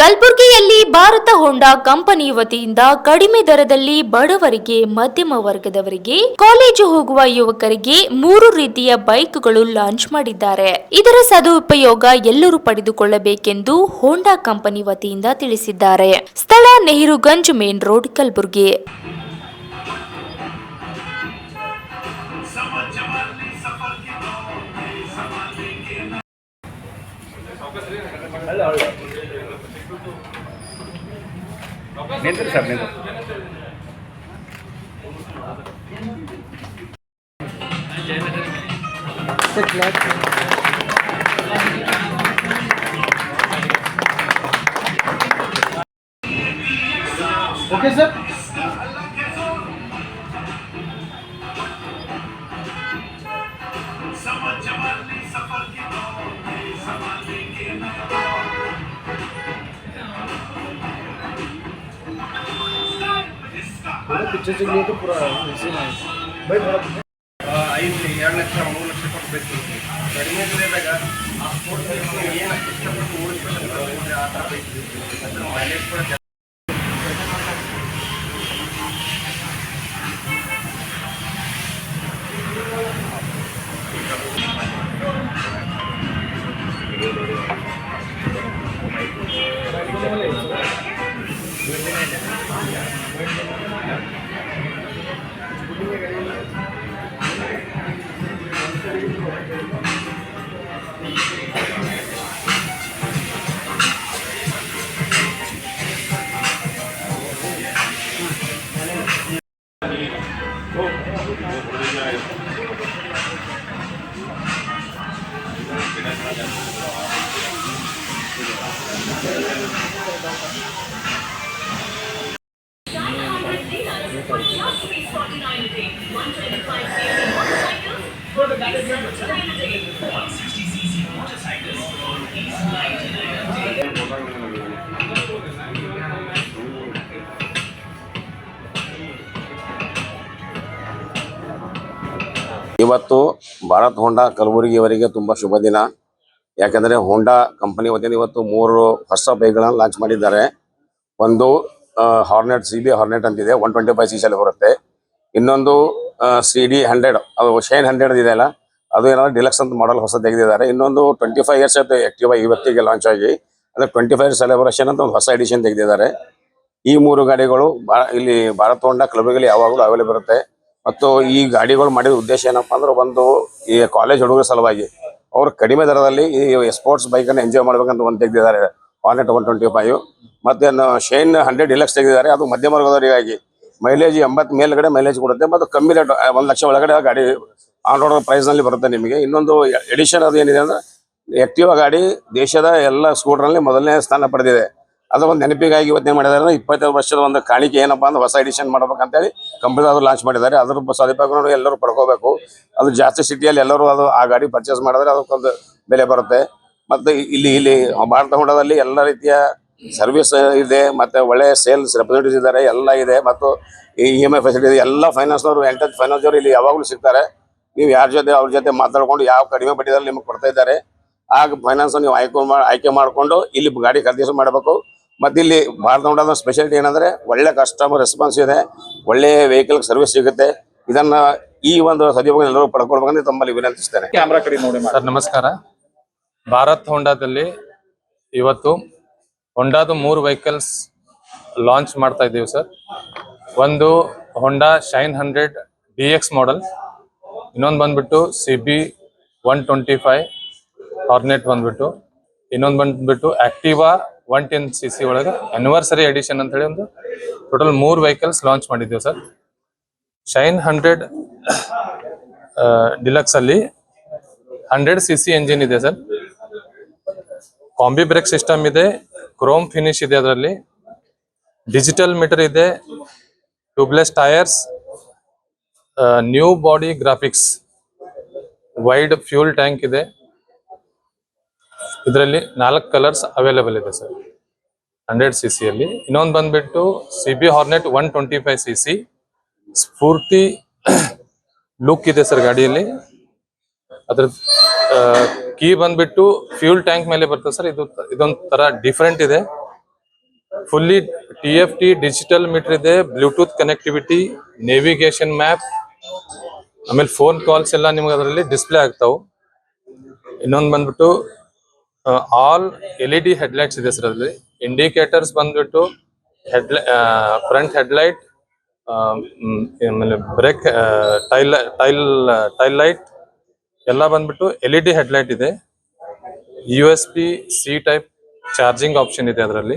ಕಲಬುರಗಿಯಲ್ಲಿ ಭಾರತ ಹೋಂಡಾ ಕಂಪನಿ ವತಿಯಿಂದ ಕಡಿಮೆ ದರದಲ್ಲಿ ಬಡವರಿಗೆ, ಮಧ್ಯಮ ವರ್ಗದವರಿಗೆ, ಕಾಲೇಜು ಹೋಗುವ ಯುವಕರಿಗೆ ಮೂರು ರೀತಿಯ ಬೈಕ್ಗಳು ಲಾಂಚ್ ಮಾಡಿದ್ದಾರೆ. ಇದರ ಸದುಪಯೋಗ ಎಲ್ಲರೂ ಪಡೆದುಕೊಳ್ಳಬೇಕೆಂದು ಹೋಂಡಾ ಕಂಪನಿ ವತಿಯಿಂದ ತಿಳಿಸಿದ್ದಾರೆ. ಸ್ಥಳ ನೆಹರುಗಂಜ್ ಮೇನ್ ರೋಡ್, ಕಲಬುರಗಿ. ನಿಂತ್ರಿ ಸರ್ ನಿಂತ್ರಿ ಓಕೆ ಸರ್ ಪಿಕ್ಚರ್ ಸಿಗಲಿಕ್ಕೆ ಪೂರ ಐದು ಎರಡು ಲಕ್ಷ ಮೂರು ಲಕ್ಷ ಕೊಟ್ಟು ಬೇಕು ಕಡಿಮೆ ಬೆಲೆದಾಗ ಆ ಸ್ಪೋರ್ಟ್ಸ್ ಏನು ಇಷ್ಟಪಟ್ಟು ಓಡಿಸ್ಬೇಕು ಆ ಥರ ಬೈಕ್ ಅದರ ಮೈಲೇಜ್ ಕೂಡ ಇವತ್ತು ಭಾರತ್ ಹೋಂಡಾ ಕಲಬುರಗಿಯವರಿಗೆ ತುಂಬ ಶುಭ ದಿನ. ಯಾಕಂದ್ರೆ ಹೋಂಡಾ ಕಂಪನಿ ವತಿಯಿಂದ ಇವತ್ತು ಮೂರು ಹೊಸ ಬೈಕ್ಗಳನ್ನು ಲಾಂಚ್ ಮಾಡಿದ್ದಾರೆ. ಒಂದು ಹಾರ್ನೆಟ್ ಸಿ ಬಿ ಹಾರ್ನೆಟ್ ಅಂತಿದೆ ಒನ್ ಟ್ವೆಂಟಿ ಫೈವ್ ಸಿ ಅಲ್ಲಿ ಬರುತ್ತೆ. ಇನ್ನೊಂದು ಸಿ ಡಿ ಹಂಡ್ರೆಡ್ ಅದು ಶೈನ್ ಹಂಡ್ರೆಡ್ ಇದೆ ಅಲ್ಲ, ಅದು ಏನಾದ್ರು ಡಿಲಕ್ಸ್ ಅಂತ ಮಾಡಲ್ ಹೊಸ ತೆಗೆದಿದ್ದಾರೆ. ಇನ್ನೊಂದು ಟ್ವೆಂಟಿ ಫೈವ್ ಇಯರ್ಸ್ ಆಕ್ಟಿವ್ ಇವತ್ತಿಗೆ ಲಾಂಚ್ ಆಗಿ. ಅಂದ್ರೆ ಟ್ವೆಂಟಿ ಫೈವ್ ಸೆಲೆಬ್ರೇಷನ್ ಅಂತ ಒಂದು ಹೊಸ ಎಡಿಷನ್ ತೆಗೆದಿದ್ದಾರೆ. ಈ ಮೂರು ಗಾಡಿಗಳು ಇಲ್ಲಿ ಭಾರತ ಹೊಂಡ ಕ್ಲಬ್ಗಳಲ್ಲಿ ಯಾವಾಗಲೂ ಅವೈಲೇಬಲ್ ಇರುತ್ತೆ. ಮತ್ತು ಈ ಗಾಡಿಗಳು ಮಾಡಿದ ಉದ್ದೇಶ ಏನಪ್ಪಾ ಅಂದ್ರೆ ಒಂದು ಈ ಕಾಲೇಜ್ ಹುಡುಗರ ಸಲುವಾಗಿ ಅವರು ಕಡಿಮೆ ದರದಲ್ಲಿ ಈ ಸ್ಪೋರ್ಟ್ಸ್ ಬೈಕನ್ನು ಎಂಜಾಯ್ ಮಾಡ್ಬೇಕಂತ ಒಂದು ತೆಗೆದಿದ್ದಾರೆ. ಹಾರ್ನೆಟ್ ಒನ್ ಟ್ವೆಂಟಿ ಫೈವ್ ಮತ್ತೆ ಶೈನ್ ಹಂಡ್ರೆಡ್ ಡಿಲಕ್ಸ್ ತೆಗೆದಿದ್ದಾರೆ. ಅದು ಮಧ್ಯಮ ವರ್ಗದವರಿಗಾಗಿ. ಮೈಲೇಜ್ ಎಂಬತ್ತು ಮೇಲ್ಗಡೆ ಮೈಲೇಜ್ ಕೊಡುತ್ತೆ. ಮತ್ತು ಕಮ್ಮಿ ರೇಟ್ ಒಂದು ಲಕ್ಷ ಒಳಗಡೆ ಗಾಡಿ ಆನ್ ರೋಡ್ ಪ್ರೈಸ್ನಲ್ಲಿ ಬರುತ್ತೆ ನಿಮಗೆ. ಇನ್ನೊಂದು ಎಡಿಷನ್ ಅದು ಏನಿದೆ ಅಂದ್ರೆ ಆಕ್ಟಿವಾ ಗಾಡಿ ದೇಶದ ಎಲ್ಲ ಸ್ಕೂಟರ್ನಲ್ಲಿ ಮೊದಲನೇ ಸ್ಥಾನ ಪಡೆದಿದೆ. ಅದು ಒಂದು ನೆನಪಿಗಾಗಿ ಇವತ್ತೇ ಮಾಡಿದ್ದಾರೆ. ಅಂದರೆ ಇಪ್ಪತ್ತೈದು ವರ್ಷದ ಒಂದು ಕಾಣಿಕೆ ಏನಪ್ಪಾ ಅಂದ್ರೆ ಹೊಸ ಎಡಿಷನ್ ಮಾಡ್ಬೇಕಂತೇಳಿ ಅದು ಲಾಂಚ್ ಮಾಡಿದ್ದಾರೆ. ಅದ್ರ ಸದುಪಯೋಗ ಎಲ್ಲರೂ ಪಡ್ಕೋಬೇಕು. ಅದು ಜಾಸ್ತಿ ಸಿಟಿಯಲ್ಲಿ ಎಲ್ಲರೂ ಅದು ಆ ಗಾಡಿ ಪರ್ಚೇಸ್ ಮಾಡಿದ್ರೆ ಅದಕ್ಕೊಂದು ಬೆಲೆ ಬರುತ್ತೆ. ಮತ್ತೆ ಇಲ್ಲಿ ಇಲ್ಲಿ, ಭಾರತ ಹೊಂಡದಲ್ಲಿ ಎಲ್ಲ ರೀತಿಯ ಸರ್ವಿಸ್ ಇದೆ ಮತ್ತೆ ಒಳ್ಳೆ ಸೇಲ್ಸ್ ರೆಪ್ರೆಸೆಂಟೇಟಿವ್ಸ್ ಇದ್ದಾರೆ ಎಲ್ಲ ಇದೆ. ಮತ್ತು ಇ ಎಂ ಐ ಫೆಸಿಲಿಟಿ ಇದೆ ಎಲ್ಲ ಫೈನಾನ್ಸ್ನವರು ಎಂಟತ್ ಫೈನಾನ್ಸ್ ಅವರು ಇಲ್ಲಿ ಯಾವಾಗಲೂ ಸಿಗ್ತಾರೆ. ನೀವು ಯಾರ ಜೊತೆ ಅವ್ರ ಜೊತೆ ಮಾತಾಡ್ಕೊಂಡು ಯಾವ ಕಡಿಮೆ ಬಡ್ಡಿದಲ್ಲಿ ನಿಮಗೆ ಕೊಡ್ತಾ ಇದ್ದಾರೆ. ಆಗ ಫೈನಾನ್ಸ್ ನೀವು ಆಯ್ಕೆ ಮಾ ಆಯ್ಕೆ ಮಾಡಿಕೊಂಡು ಇಲ್ಲಿ ಗಾಡಿ ಖರೀದಿಸಿ ಮಾಡಬೇಕು. ಮತ್ತು ಇಲ್ಲಿ ಭಾರತ ಹೋಂಡಾದ ಸ್ಪೆಷಾಲಿಟಿ ಏನಂದ್ರೆ ಒಳ್ಳೆ ಕಸ್ಟಮರ್ ರೆಸ್ಪಾನ್ಸ್ ಇದೆ ಒಳ್ಳೆ ವೆಹಿಕಲ್ ಸರ್ವಿಸ್ ಸಿಗುತ್ತೆ. ಇದನ್ನ ಈ ಒಂದು ಸದುಪಯೋಗ ಎಲ್ಲರೂ ಪಡ್ಕೊಳ್ಬೇಕಂದ್ರೆ ತಮ್ಮಲ್ಲಿ ವಿನಂತಿಸ್ತೇನೆ. ಕ್ಯಾಮ್ರಾ ಕಡೆ ನೋಡಿ ಸರ್ ನಮಸ್ಕಾರ. ಭಾರತ್ ಹೋಂಡಾದಲ್ಲಿ ಇವತ್ತು ಹೊಂಡಾದ ಮೂರು ವೆಹಿಕಲ್ಸ್ ಲಾಂಚ್ ಮಾಡ್ತಾ ಇದ್ದೀವಿ ಸರ್ ಒಂದು Honda Shine hundred D X model ಇನ್ನೊಂದು ಬಂದ್ಬಿಟ್ಟು C B one twenty five Hornet ಬಂದ್ಬಿಟ್ಟು, ಇನ್ನೊಂದು ಬಂದ್ಬಿಟ್ಟು Activa one ten C C ಒಳಗೆ ಆನಿವರ್ಸರಿ ಎಡಿಷನ್ ಅಂತ ಹೇಳಿ ಒಂದು ಟೋಟಲ್ ಮೂರು ವೆಹಿಕಲ್ಸ್ ಲಾಂಚ್ ಮಾಡಿದ್ದೀವಿ ಸರ್ ಶೈನ್ ಹಂಡ್ರೆಡ್ ಡಿಲಕ್ಸ್ ಅಲ್ಲಿ ಹಂಡ್ರೆಡ್ ಸಿ ಸಿ ಎಂಜಿನ್ ಇದೆ ಸರ್ ಕಾಂಬಿ ಬ್ರೇಕ್ ಸಿಸ್ಟಮ್ ಇದೆ ಕ್ರೋಮ್ ಫಿನಿಶ್ ಇದೆ ಅದರಲ್ಲಿ. ಡಿಜಿಟಲ್ ಮೀಟರ್ ಇದೆ. Tubeless tyres new body graphics wide fuel tank ಇದೆ. ಇದರಲ್ಲಿ ನಾಲ್ಕು ಕಲರ್ಸ್ ಅವೈಲೇಬಲ್ ಇದೆ ಸರ್. ಹಂಡ್ರೆಡ್ ಸಿ ಸಿಯಲ್ಲಿ ಇನ್ನೊಂದು ಬಂದ್ಬಿಟ್ಟು C B Hornet one twenty five C C ಸ್ಫೂರ್ತಿ ಲುಕ್ ಇದೆ ಸರ್ ಗಾಡಿಯಲ್ಲಿ. ಅದ್ರ ಕೀ ಬಂದ್ಬಿಟ್ಟು ಫ್ಯೂಲ್ ಟ್ಯಾಂಕ್ ಮೇಲೆ ಬರ್ತದೆ ಸರ್. ಇದು ಇದೊಂದ್ ತರ ಡಿಫ್ರೆಂಟ್ ಇದೆ. Fully T F T digital meter ಇದೆ ಬ್ಲೂಟೂತ್ ಕನೆಕ್ಟಿವಿಟಿ ನೇವಿಗೇಷನ್ ಮ್ಯಾಪ್ ಆಮೇಲೆ ಫೋನ್ ಕಾಲ್ಸ್ ಎಲ್ಲ ನಿಮ್ಗೆ ಅದರಲ್ಲಿ ಡಿಸ್ಪ್ಲೇ ಆಗ್ತಾವು. ಇನ್ನೊಂದು ಬಂದ್ಬಿಟ್ಟು all L E D headlights ಇದೆ ಸರ್ ಅದರಲ್ಲಿ. ಇಂಡಿಕೇಟರ್ಸ್ ಬಂದ್ಬಿಟ್ಟು ಹೆಡ್ ಫ್ರಂಟ್ ಹೆಡ್ಲೈಟ್ ಆಮೇಲೆ brake tail tail tail light ಎಲ್ಲ ಬಂದ್ಬಿಟ್ಟು ಎಲ್ ಇ ಡಿ ಹೆಡ್ಲೈಟ್ ಇದೆ. U S P C type charging option ಇದೆ ಅದರಲ್ಲಿ.